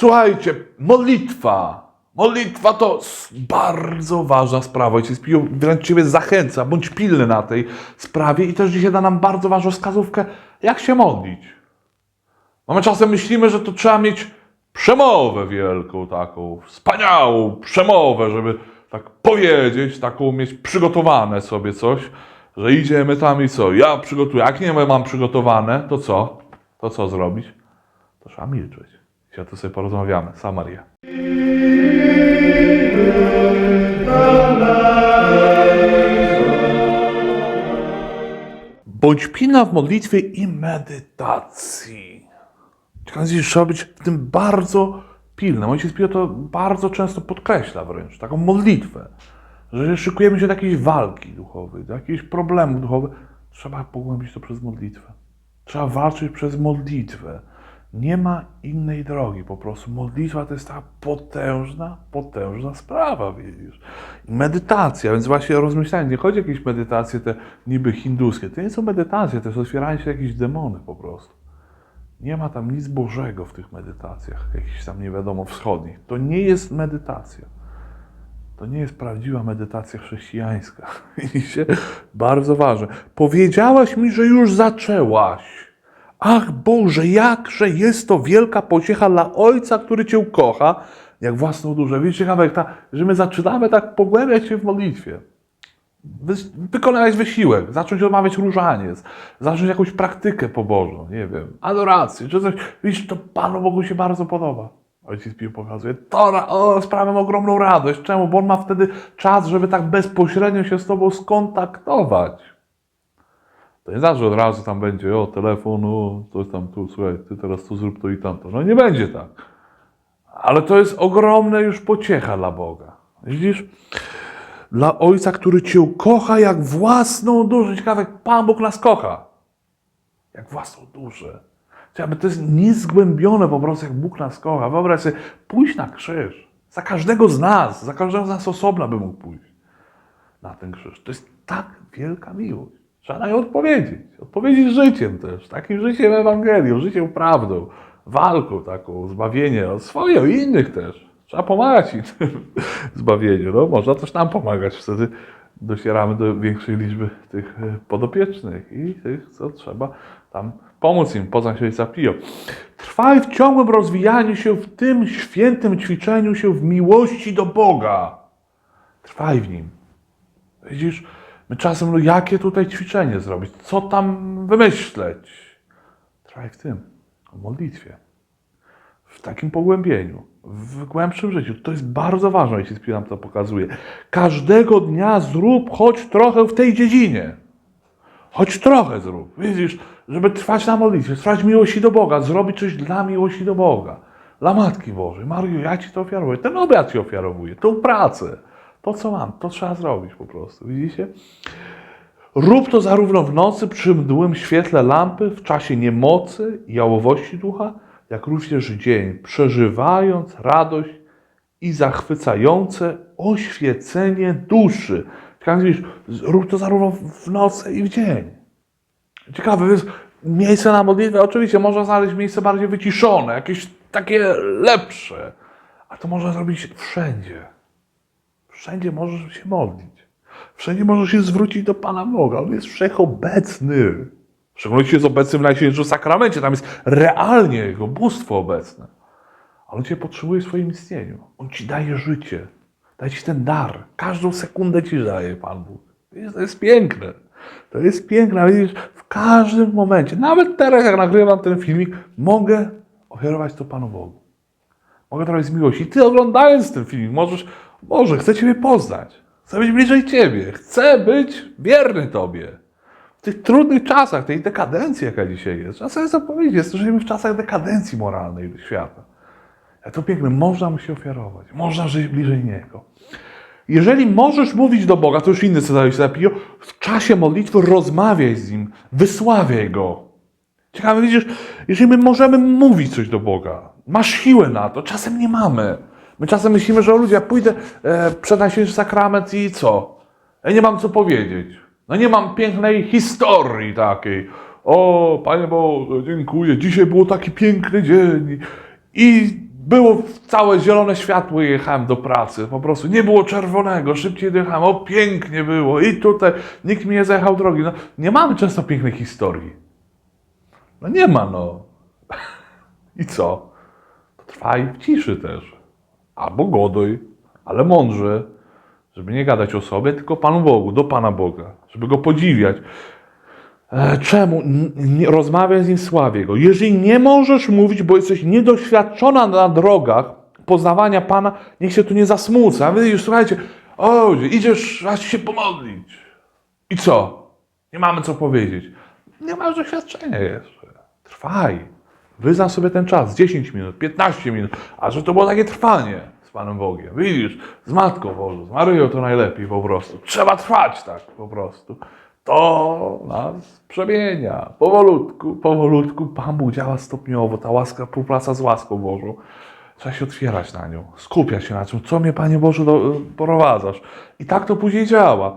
Słuchajcie, modlitwa. Modlitwa to bardzo ważna sprawa. Ojciec Pio wręcz Ciebie zachęca, bądź pilny na tej sprawie i też dzisiaj da nam bardzo ważną wskazówkę, jak się modlić. No my czasem myślimy, że to trzeba mieć przemowę wielką taką, wspaniałą przemowę, żeby tak powiedzieć, taką mieć przygotowane sobie coś, że idziemy tam i co, ja przygotuję, jak nie mam przygotowane, to co? To co zrobić? To trzeba milczeć. Dzisiaj to sobie porozmawiamy. Samaria. Bądź pilna w modlitwie i medytacji. Trzeba być w tym bardzo pilnym. Ojciec Pio to bardzo często podkreśla wręcz, taką modlitwę, że szykujemy się do jakiejś walki duchowej, do jakichś problemów duchowych. Trzeba pogłębić to przez modlitwę. Trzeba walczyć przez modlitwę. Nie ma innej drogi, po prostu modlitwa to jest taka potężna, potężna sprawa, widzisz. Medytacja, więc właśnie rozmyślanie, nie chodzi o jakieś medytacje te niby hinduskie, to nie są medytacje, to jest otwieranie się jakieś demony po prostu. Nie ma tam nic Bożego w tych medytacjach, jakichś tam nie wiadomo wschodnich. To nie jest medytacja. To nie jest prawdziwa medytacja chrześcijańska. Widzicie? Bardzo ważne. Powiedziałaś mi, że już zaczęłaś. Ach Boże, jakże jest to wielka pociecha dla Ojca, który Cię kocha, jak własną duszę. Wiecie, ciekawe, jak ta, że my zaczynamy tak pogłębiać się w modlitwie. Wy, wykonać wysiłek, zacząć odmawiać różaniec, zacząć jakąś praktykę pobożną, nie wiem, adorację, czy coś. Widzisz, to Panu Bogu się bardzo podoba. Ojciec Pił pokazuje, to o, sprawia ogromną radość. Czemu? Bo on ma wtedy czas, żeby tak bezpośrednio się z Tobą skontaktować. To nie znaczy, że od razu tam będzie, o, telefon, o, coś tam tu, słuchaj, ty teraz tu zrób to i tamto. No nie będzie tak. Ale to jest ogromna już pociecha dla Boga. Widzisz? Dla Ojca, który Cię kocha jak własną duszę. Ciekawe, jak Pan Bóg nas kocha. Jak własną duszę. Ciekawe, to jest niezgłębione po prostu, jak Bóg nas kocha. Wyobraź sobie, pójść na krzyż. Za każdego z nas, za każdego z nas osobna by mógł pójść na ten krzyż. To jest tak wielka miłość. Trzeba na nią odpowiedzieć. Odpowiedzieć życiem też. Takim życiem Ewangelią, życiem prawdą, walką taką, zbawienie od swoje, i innych też. Trzeba pomagać im w zbawieniu. No, można też nam pomagać. Wtedy docieramy do większej liczby tych e, podopiecznych i tych, co trzeba tam pomóc im, poznać Pio. Trwaj w ciągłym rozwijaniu się w tym świętym ćwiczeniu się w miłości do Boga. Trwaj w nim. Widzisz, my czasem, no jakie tutaj ćwiczenie zrobić? Co tam wymyśleć? Trwaj w tym, w modlitwie. W takim pogłębieniu, w głębszym życiu. To jest bardzo ważne, jeśli Spirit to pokazuje. Każdego dnia zrób choć trochę w tej dziedzinie. Choć trochę zrób. Widzisz, żeby trwać na modlitwie, trwać miłości do Boga, zrobić coś dla miłości do Boga. Dla Matki Bożej. Mario, ja Ci to ofiaruję. Ten obiad Ci ofiarowuję. Tą pracę. To, co mam, to trzeba zrobić po prostu. Widzicie? Rób to zarówno w nocy przy mdłym świetle lampy, w czasie niemocy i jałowości ducha, jak również dzień, przeżywając radość i zachwycające oświecenie duszy. Ciekawe, widzisz, rób to zarówno w nocy i w dzień. Ciekawe, jest miejsce na modlitwę. Oczywiście można znaleźć miejsce bardziej wyciszone, jakieś takie lepsze. A to można zrobić wszędzie. Wszędzie możesz się modlić. Wszędzie możesz się zwrócić do Pana Boga. On jest wszechobecny. W szczególności jest obecny w Najświętszym Sakramencie. Tam jest realnie Jego bóstwo obecne. Ale On Cię potrzebuje w swoim istnieniu. On Ci daje życie. Daje Ci ten dar. Każdą sekundę Ci daje Pan Bóg. To jest piękne. To jest piękne. Widzisz, w każdym momencie, nawet teraz jak nagrywam ten filmik, mogę ofiarować to Panu Bogu. Mogę to z miłości. I Ty oglądając ten filmik możesz, może, chcę Ciebie poznać. Chcę być bliżej Ciebie. Chcę być wierny Tobie. W tych trudnych czasach, tej dekadencji, jaka dzisiaj jest. Trzeba sobie to powiedzieć, żyjemy w czasach dekadencji moralnej świata. Jak to piękne, można mu się ofiarować. Można żyć bliżej Niego. Jeżeli możesz mówić do Boga, to już inny się napiją, w czasie modlitwy rozmawiaj z Nim, wysławiaj Go. Ciekawe, widzisz, jeżeli my możemy mówić coś do Boga, masz siłę na to, czasem nie mamy. My czasem myślimy, że o ludzie, ja pójdę e, przed Najświętszy Sakrament i co? Ja nie mam co powiedzieć. No nie mam pięknej historii takiej. O, Panie Boże, dziękuję, dzisiaj był taki piękny dzień. I było całe zielone światło jechałem do pracy. Po prostu nie było czerwonego, szybciej dojechałem. O, pięknie było. I tutaj nikt mi nie zajechał drogi. No, nie mamy często pięknych historii. No nie ma, no. I co? Trwaj w ciszy też. Albo goduj, ale mądrze, żeby nie gadać o sobie, tylko Panu Bogu, do Pana Boga, żeby Go podziwiać. E, Czemu? Rozmawiaj z nim, sławie go. Jeżeli nie możesz mówić, bo jesteś niedoświadczona na drogach poznawania Pana, niech się tu nie zasmuca. A wy już słuchajcie, o, idziesz aż się pomodlić. I co? Nie mamy co powiedzieć. Nie masz doświadczenia jeszcze. Trwaj. Wyznam sobie ten czas, 10 minut, 15 minut, a że to było takie trwanie z Panem Bogiem. Widzisz, z Matką Bożą, z Maryją to najlepiej po prostu. Trzeba trwać tak po prostu. To nas przemienia. Powolutku, powolutku. Pan Bóg działa stopniowo. Ta łaska współpraca z łaską Bożą. Trzeba się otwierać na nią, skupiać się na czym. Co mnie, Panie Boże, do, prowadzasz? I tak to później działa.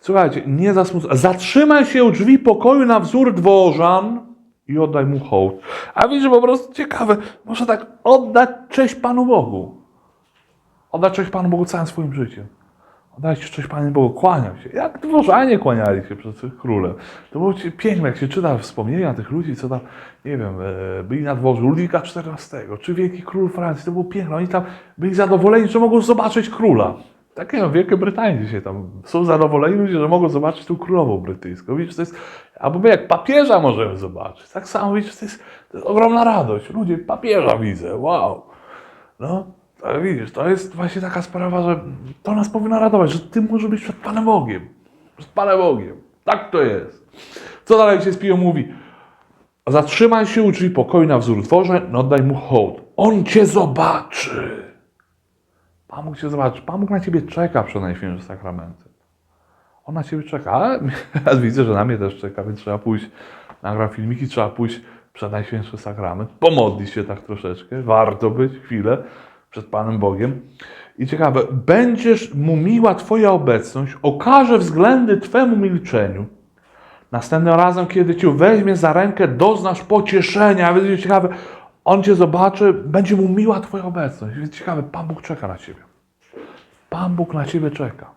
Słuchajcie, nie zasmucaj. Zatrzymaj się u drzwi pokoju na wzór dworzan i oddaj mu hołd. A widzisz, po prostu ciekawe, może tak oddać cześć Panu Bogu. Oddać cześć Panu Bogu całym swoim życiem. Oddać cześć Panu Bogu, kłaniam się. Jak dworzanie kłaniali się przed królem. To było piękne, jak się czyta wspomnienia tych ludzi, co tam, nie wiem, e, byli na dworze Ludwika XIV, czy wielki król Francji, to było piękne. Oni tam byli zadowoleni, że mogą zobaczyć króla. Takie no, w Wielkiej Brytanii dzisiaj tam są zadowoleni ludzie, że mogą zobaczyć tą królową brytyjską. Widzisz, to jest, albo my jak papieża możemy zobaczyć. Tak samo, widzisz, to jest, to jest ogromna radość. Ludzie, papieża widzę, wow. No, widzisz, to jest właśnie taka sprawa, że to nas powinno radować, że ty możesz być przed Panem Bogiem. Przed Panem Bogiem. Tak to jest. Co dalej się Piją mówi? Zatrzymaj się u pokoju na wzór dworze, no oddaj mu hołd. On cię zobaczy. Pan Bóg cię zobaczy. Pan Bóg na ciebie czeka przed Najświętszym Sakramentem. On na ciebie czeka. A ja widzę, że na mnie też czeka, więc trzeba pójść, nagram filmiki, trzeba pójść przed Najświętszy Sakrament, pomodlić się tak troszeczkę, warto być chwilę przed Panem Bogiem. I ciekawe, będziesz mu miła Twoja obecność, okaże względy Twemu milczeniu. Następnym razem, kiedy Cię weźmie za rękę, doznasz pocieszenia. Będzie ciekawe, On Cię zobaczy, będzie mu miła Twoja obecność. Więc ciekawe, Pan Bóg czeka na Ciebie. Pan Bóg na Ciebie czeka.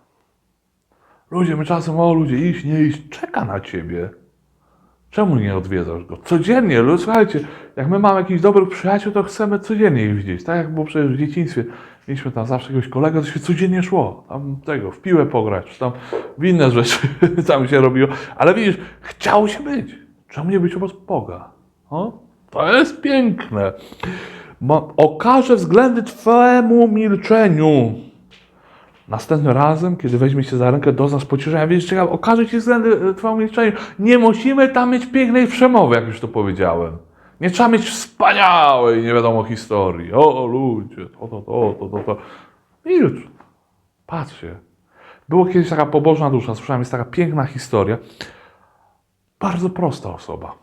Ludzie, my czasem, o ludzie, iść, nie iść, czeka na Ciebie. Czemu nie odwiedzasz go? Codziennie, lu- słuchajcie, jak my mamy jakichś dobrych przyjaciół, to chcemy codziennie ich widzieć. Tak jak było przecież w dzieciństwie. Mieliśmy tam zawsze jakiegoś kolegę, to się codziennie szło. Tam tego, w piłę pograć, czy tam w inne rzeczy tam się robiło. Ale widzisz, chciało się być. Czemu nie być obok Boga? O? To jest piękne. Okaże względy Twemu milczeniu. Następnym razem, kiedy weźmie się za rękę, doznasz pocieszenia. Wiesz, ciekawe, okaże ci względy e, Twojemu milczeniu. Nie musimy tam mieć pięknej przemowy, jak już to powiedziałem. Nie trzeba mieć wspaniałej, nie wiadomo, historii. O, ludzie, to, to, to, to, to, to. Milcz. Patrzcie. Było kiedyś taka pobożna dusza, słyszałem, jest taka piękna historia. Bardzo prosta osoba.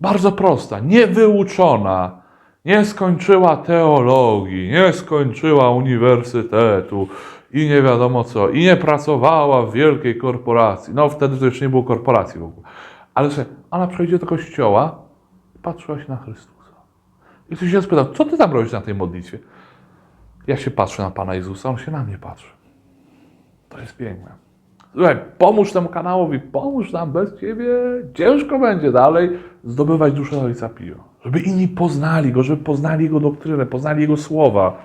Bardzo prosta, niewyuczona. Nie skończyła teologii, nie skończyła uniwersytetu i nie wiadomo co. I nie pracowała w wielkiej korporacji. No wtedy to jeszcze nie było korporacji w ogóle. Ale słuchaj, ona przejdzie do kościoła patrzyła się na Chrystusa. I ktoś się spytał, co ty tam robisz na tej modlitwie? Ja się patrzę na Pana Jezusa, On się na mnie patrzy. To jest piękne. Słuchaj, pomóż temu kanałowi, pomóż nam, bez Ciebie ciężko będzie dalej zdobywać duszę Ojca Pio. Żeby inni poznali Go, żeby poznali Jego doktrynę, poznali Jego słowa.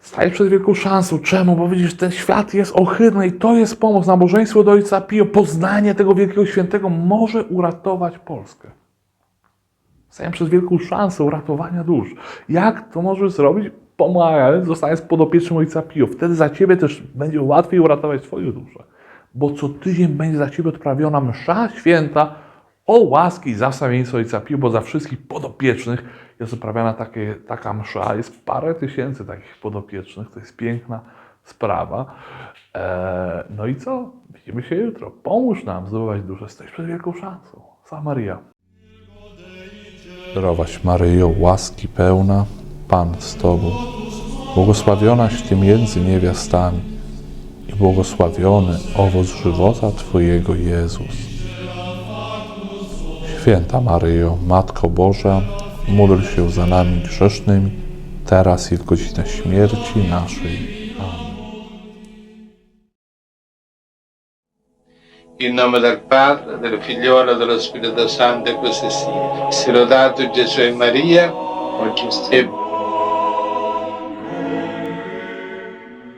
Stajesz przed wielką szansą. Czemu? Bo widzisz, ten świat jest ohydny i to jest pomoc. Nabożeństwo do Ojca Pio, poznanie tego wielkiego świętego może uratować Polskę. Stajemy przed wielką szansą ratowania dusz. Jak to możesz zrobić? Pomagając, zostając podopiecznym Ojca Pio. Wtedy za Ciebie też będzie łatwiej uratować Twoją duszę. Bo co tydzień będzie za Ciebie odprawiona msza święta o łaski i zawstawiennictwo Ojca Pio, bo za wszystkich podopiecznych jest odprawiana takie, taka msza. Jest parę tysięcy takich podopiecznych. To jest piękna sprawa. Eee, no i co? Widzimy się jutro. Pomóż nam zdobywać duszę. Jesteś przed wielką szansą. Sama Maria. Zdrowaś Maryjo, łaski pełna, Pan z Tobą, błogosławionaś Ty między niewiastami i błogosławiony owoc żywota Twojego Jezus. Święta Maryjo, Matko Boża, módl się za nami grzesznymi, teraz i w godzinę śmierci naszej. In nome del Padre, del Figliolo dello Spirito Santo, così sia. Lodato Gesù e Maria, oggi sempre